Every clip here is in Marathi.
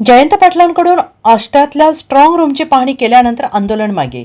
जयंत पाटलांकडून आष्टातल्या स्ट्रॉंग रूमची पाहणी केल्यानंतर आंदोलन मागे.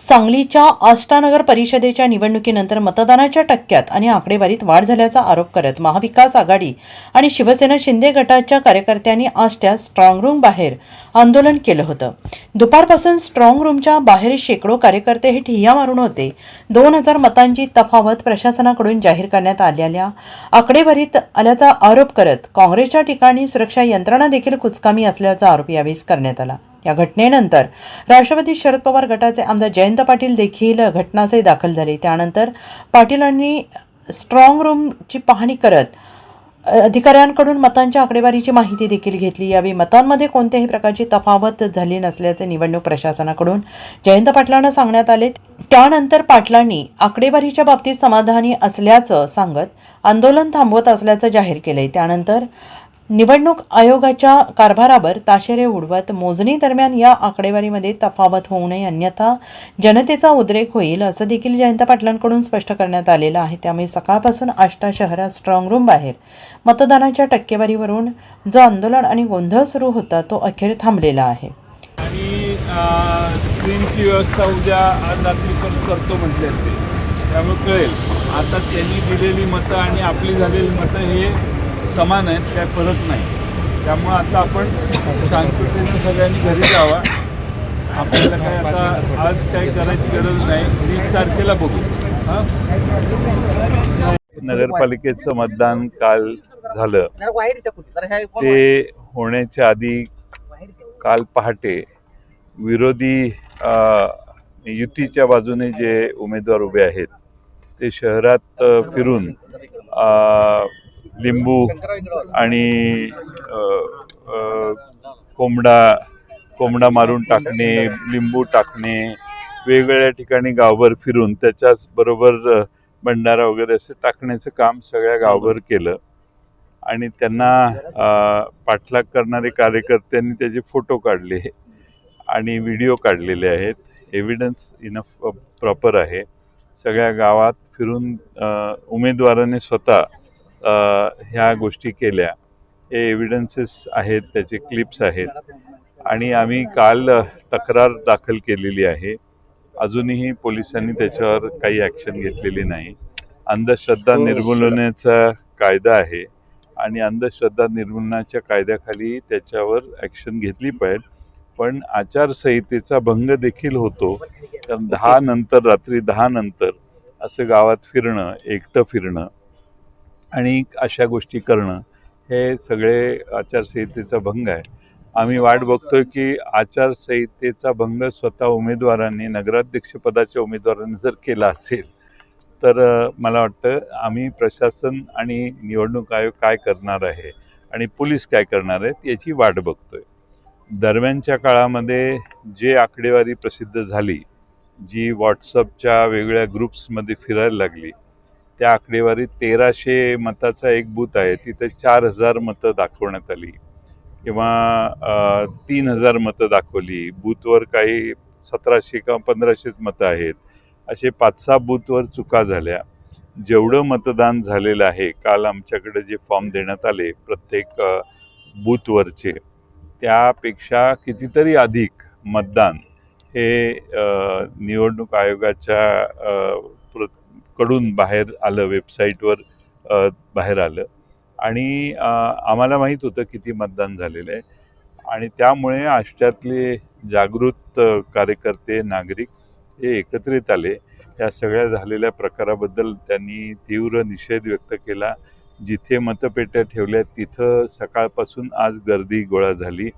सांगलीच्या आष्टानगर परिषदेच्या निवडणुकीनंतर मतदानाच्या टक्क्यात आणि आकडेवारीत वाढ झाल्याचा आरोप करत महाविकास आघाडी आणि शिवसेना शिंदे गटाच्या कार्यकर्त्यांनी आष्ट्यात स्ट्रॉंग रूम बाहेर आंदोलन केलं होतं. दुपारपासून स्ट्रॉंग रूमच्या बाहेर शेकडो कार्यकर्ते हे ठिय्या मारून होते. दोन हजार मतांची तफावत प्रशासनाकडून जाहीर करण्यात आलेल्या आकडेवारीत आल्याचा आरोप करत काँग्रेसच्या ठिकाणी सुरक्षा यंत्रणा देखील कुचकामी असल्याचा आरोप यावेळी करण्यात आला. या घटनेनंतर राष्ट्रवादी शरद पवार गटाचे आमदार जयंत पाटील देखील घटनास्थळी दाखल झाले. त्यानंतर पाटीलांनी स्ट्रॉंग रूमची पाहणी करत अधिकाऱ्यांकडून मतांच्या आकडेवारीची माहिती देखील घेतली. यावेळी मतांमध्ये कोणत्याही प्रकारची तफावत झाली नसल्याचे निवडणूक प्रशासनाकडून जयंत पाटलांना सांगण्यात आले. त्यानंतर पाटलांनी आकडेवारीच्या बाबतीत समाधानी असल्याचं सांगत आंदोलन थांबवत असल्याचं जाहीर केलंय. त्यानंतर निवडणूक आयोगाच्या कारभारावर ताशेरे उडवत मोजणी दरम्यान या आकडेवारीमध्ये तफावत होऊ नये अन्यथा जनतेचा उद्रेक होईल असं देखील जयंत पाटलांकडून स्पष्ट करण्यात आलेलं आहे. त्यामुळे सकाळपासून आष्टा शहरात स्ट्रॉंग रूम बाहेर. मतदानाच्या टक्केवारीवरून जो आंदोलन आणि गोंधळ सुरू होता तो अखेर थांबलेला आहे. आणि स्क्रीनची व्यवस्था उद्या आज करतो म्हटले असते. त्यामुळे कळेल. आता त्यांनी दिलेली मतं आणि आपली झालेली मतं हे समान आहेत काय फरक नाही. त्यामुळं आता आपण शांततेनं सगळ्यांनी घरी जावा. आपल्याला काय आता आज काही करायची गरज नाही. वीस तारखेला बघू. हां? नगरपालिकेचं मतदान काल झालं. ते होण्याच्या आधी काल पहाटे विरोधी युतीच्या बाजूने जे उमेदवार उभे आहेत ते शहरात फिरून लिंबू आणि कोंबडा कोंबडा मारून टाकणे लिंबू टाकणे वेगवेगळ्या ठिकाणी गावभर फिरून त्याच्याच बरोबर भंडारा वगैरे असं टाकण्याचं काम सगळ्या गावभर केलं. आणि त्यांना पाठलाग करणारे कार्यकर्त्यांनी त्याचे फोटो काढले आणि व्हिडिओ काढलेले आहेत. एव्हिडन्स इनफ प्रॉपर आहे. सगळ्या गावात फिरून उमेदवाराने स्वतः ह्या गोष्टी केल्या. हे एव्हिडन्सेस आहेत त्याचे क्लिप्स आहेत. आणि आम्ही काल तक्रार दाखल केलेली आहे. अजूनही पोलिसांनी त्याच्यावर काही ॲक्शन घेतलेली नाही. अंधश्रद्धा निर्मूलनाचा कायदा आहे. आणि अंधश्रद्धा निर्मूलनाच्या कायद्याखाली त्याच्यावर ॲक्शन घेतली पाहिजे. पण आचारसंहितेचा भंग देखील होतो. कारण दहा नंतर रात्री दहा नंतर असं गावात फिरणं एकटं फिरणं आणि अशा गोष्टी करणं हे सगळे आचारसंहितेचा भंग आहे. आम्ही वाट बघतोय की आचारसंहितेचा भंग स्वतः उमेदवारांनी नगराध्यक्षपदाच्या उमेदवारांनी जर केला असेल तर मला वाटतं आम्ही प्रशासन आणि निवडणूक आयोग काय करणार आहे आणि पोलीस काय करणार आहेत याची वाट बघतोय. दरम्यानच्या काळामध्ये जे आकडेवारी प्रसिद्ध झाली जी व्हॉट्सअपच्या वेगवेगळ्या ग्रुप्समध्ये फिरायला लागली त्या आकडेवारीत तेराशे मताचा एक बूथ आहे. तिथे चार हजार मतं दाखवण्यात आली. किंवा तीन हजार मतं दाखवली. बूथवर काही सतराशे किंवा पंधराशेच मतं आहेत. असे पाच सहा बूथवर चुका झाल्या. जेवढं मतदान झालेलं आहे काल आमच्याकडे जे फॉर्म देण्यात आले प्रत्येक बूथवरचे त्यापेक्षा कितीतरी अधिक मतदान हे निवडणूक आयोगाच्या कडून बाहेर आलं वेबसाईटवर बाहेर आलं. आणि आम्हाला माहीत होतं किती मतदान झालेलं आहे. आणि त्यामुळे आष्ट्यातले जागृत कार्यकर्ते नागरिक हे एकत्रित आले. या सगळ्या झालेल्या प्रकाराबद्दल त्यांनी तीव्र निषेध व्यक्त केला. जिथे मतपेट्या ठेवल्या तिथं सकाळपासून आज गर्दी गोळा झाली.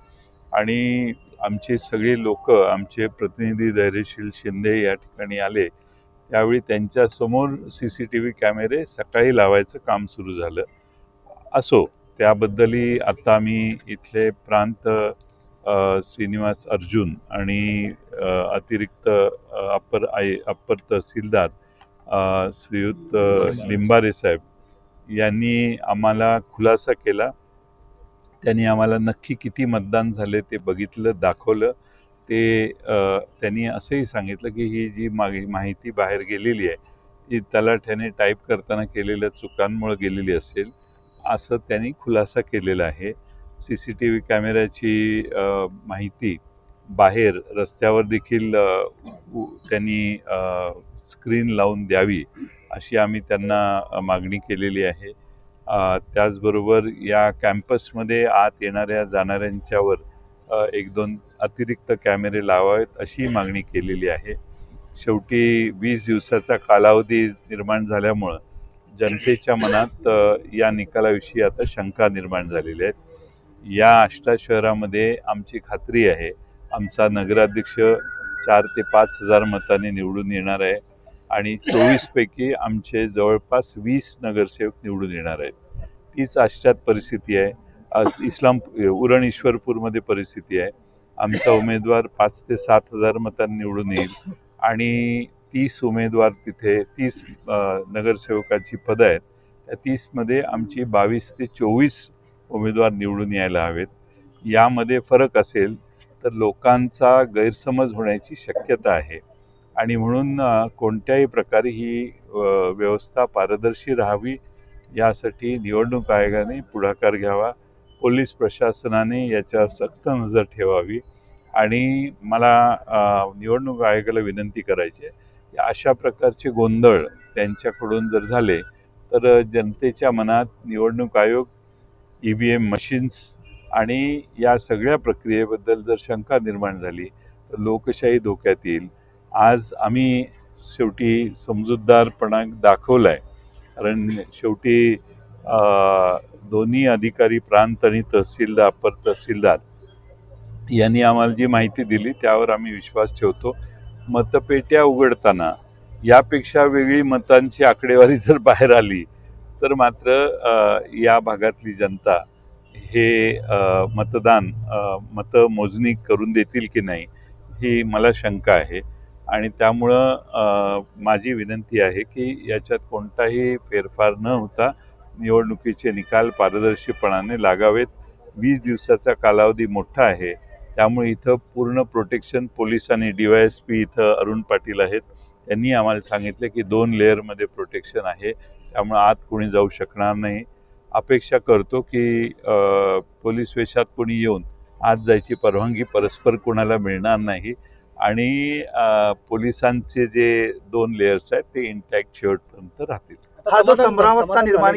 आणि आमचे सगळे लोक आमचे प्रतिनिधी धैर्यशील शिंदे या ठिकाणी आले. त्यावेळी त्यांच्यासमोर सी सी टी व्ही कॅमेरे सकाळी लावायचं काम सुरू झालं. असो त्याबद्दलही आता आम्ही इथले प्रांत श्रीनिवास अर्जुन आणि अतिरिक्त अप्पर आय अप्पर तहसीलदार श्रीयुत लिंबारे साहेब यांनी आम्हाला खुलासा केला. त्यांनी आम्हाला नक्की किती मतदान झाले ते बघितलं दाखवलं. ते त्यांनी असंही सांगितलं की ही जी मागे माहिती बाहेर गेलेली आहे ती तलाठ्याने टाईप करताना केलेल्या चुकांमुळे गेलेली असेल असं त्यांनी खुलासा केलेला आहे. सी सी टी व्ही कॅमेऱ्याची माहिती बाहेर रस्त्यावर देखील त्यांनी स्क्रीन लावून द्यावी अशी आम्ही त्यांना मागणी केलेली आहे. त्याचबरोबर या कॅम्पसमध्ये आत येणाऱ्या जाणाऱ्यांच्यावर एक दोन अतिरिक्त कॅमेरे लावावेत अशी मागणी केलेली आहे. शेवटी वीस दिवसाचा कालावधी निर्माण झाल्यामुळं जनतेच्या मनात या निकालाविषयी आता शंका निर्माण झालेल्या आहेत. या आष्टा शहरामध्ये आमची खात्री आहे आमचा नगराध्यक्ष चार ते पाच हजार मताने निवडून येणार आहे आणि चोवीसपैकी आमचे जवळपास वीस नगरसेवक निवडून येणार आहेत. तीच आष्ट्यात परिस्थिती आहे. आज इस्लाम उरण ईश्वरपूरमध्ये परिस्थिती आहे. आमचा उमेदवार पाच ते सात हजार मतांनी निवडून येईल आणि तीस उमेदवार तिथे तीस नगरसेवकाची पदं आहेत. त्या तीसमध्ये आमची बावीस ते चोवीस उमेदवार निवडून यायला हवेत. यामध्ये फरक असेल तर लोकांचा गैरसमज होण्याची शक्यता आहे. आणि म्हणून कोणत्याही प्रकारे ही व्यवस्था पारदर्शी राहावी यासाठी निवडणूक आयोगाने पुढाकार घ्यावा. पोलीस प्रशासनाने याच्यावर सक्त नजर ठेवावी आणि मला निवडणूक आयोगाला विनंती करायची आहे. की अशा प्रकारचे गोंधळ त्यांच्याकडून जर झाले तर जनतेच्या मनात निवडणूक आयोग ई व्ही एम मशीन्स आणि या सगळ्या प्रक्रियेबद्दल जर शंका निर्माण झाली तर लोकशाही धोक्यात येईल. आज आम्ही शेवटी समजूतदारपणा दाखवला आहे कारण शेवटी दोन्ही अधिकारी प्रांत आणि तहसीलदार अपर तहसीलदार यांनी आम्हाला जी माहिती दिली त्यावर आम्ही विश्वास ठेवतो. मतपेट्या उघडताना यापेक्षा वेगळी मतांची आकडेवारी जर बाहेर आली तर मात्र या भागातली जनता हे मतदान मतं मतमोजणी करून देतील की नाही ही मला शंका आहे. आणि त्यामुळं माझी विनंती आहे की याच्यात कोणताही फेरफार न होता निवडणुकीचे निकाल पारदर्शीपणाने लागावेत. वीस दिवसाचा कालावधी मोठा आहे. त्यामुळे इथं पूर्ण प्रोटेक्शन पोलिसांनी डी वाय एस पी इथं अरुण पाटील आहेत. त्यांनी आम्हाला सांगितले की दोन लेअरमध्ये प्रोटेक्शन आहे. त्यामुळे आत कोणी जाऊ शकणार नाही. अपेक्षा करतो की पोलीस वेशात कोणी येऊन आत जायची परवानगी परस्पर कोणाला मिळणार नाही. आणि पोलिसांचे जे दोन लेयर्स आहेत ते इंटॅक्ट शेवटपर्यंत राहतील. हा जो संभ्रमावस्था निर्माण